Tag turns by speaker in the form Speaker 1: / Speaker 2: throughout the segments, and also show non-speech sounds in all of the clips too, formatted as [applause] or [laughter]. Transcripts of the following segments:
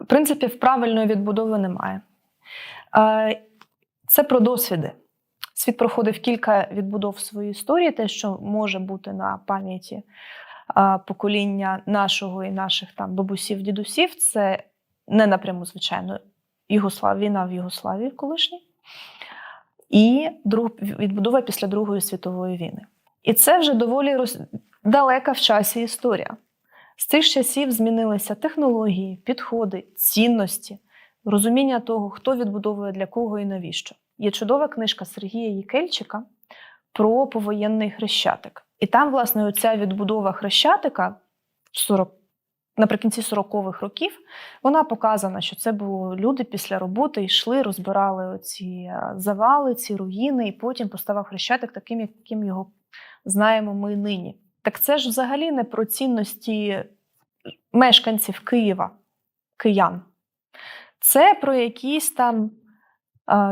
Speaker 1: В принципі, правильної відбудови немає. Е, Це про досвіди. Світ проходив кілька відбудов в своїй історії, те, що може бути на пам'яті покоління нашого і наших там бабусів, дідусів, це не напряму, звичайно, Югослав, війна в Югославії колишній, і друг, відбудова після Другої світової війни. І це вже доволі роз... далека в часі історія. З цих часів змінилися технології, підходи, цінності, розуміння того, хто відбудовує для кого і навіщо. Є чудова книжка Сергія Єкельчика про повоєнний хрещатик. І там, власне, оця відбудова хрещатика 40, наприкінці 40-х років, вона показана, що це було люди після роботи йшли, розбирали ці завали, ці руїни, і потім поставав хрещатик таким, яким його знаємо ми нині. Так це ж взагалі не про цінності мешканців Києва, киян. Це про якісь там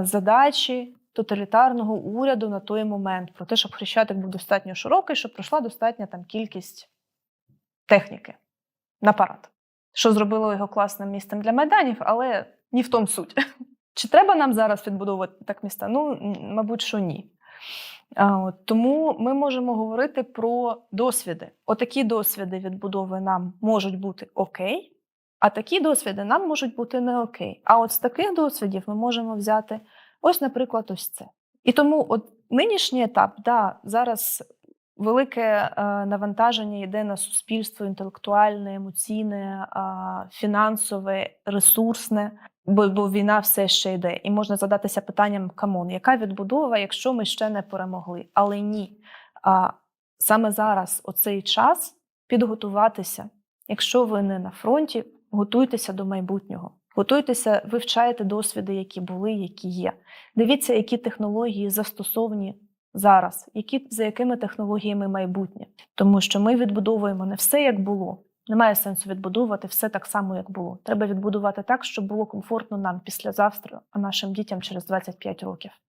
Speaker 1: задачі тоталітарного уряду на той момент, про те, щоб хрещатик був достатньо широкий, щоб пройшла достатня там кількість техніки на парад. Що зробило його класним містом для майданів, але ні в тому суть. [laughs] Чи треба нам зараз відбудовувати так міста? Ну, мабуть, що ні. Тому ми можемо говорити про досвіди. Отакі досвіди відбудови нам можуть бути окей, а такі досвіди нам можуть бути не окей. А от з таких досвідів ми можемо взяти ось, наприклад, ось це. І тому от нинішній етап, да, зараз велике е, навантаження йде на суспільство інтелектуальне, емоційне, фінансове, ресурсне, бо, бо війна все ще йде. І можна задатися питанням: камон, яка відбудова, якщо ми ще не перемогли? Але ні. А, саме зараз, оцей час, підготуватися. Якщо ви не на фронті, готуйтеся до майбутнього. Готуйтеся, вивчайте досвіди, які були, які є. Дивіться, які технології застосовані зараз, які, за якими технологіями майбутнє. Тому що ми відбудовуємо не все як було. Немає сенсу відбудовувати все так само, як було. Треба відбудувати так, щоб було комфортно нам післязавтра, а нашим дітям через 25 років.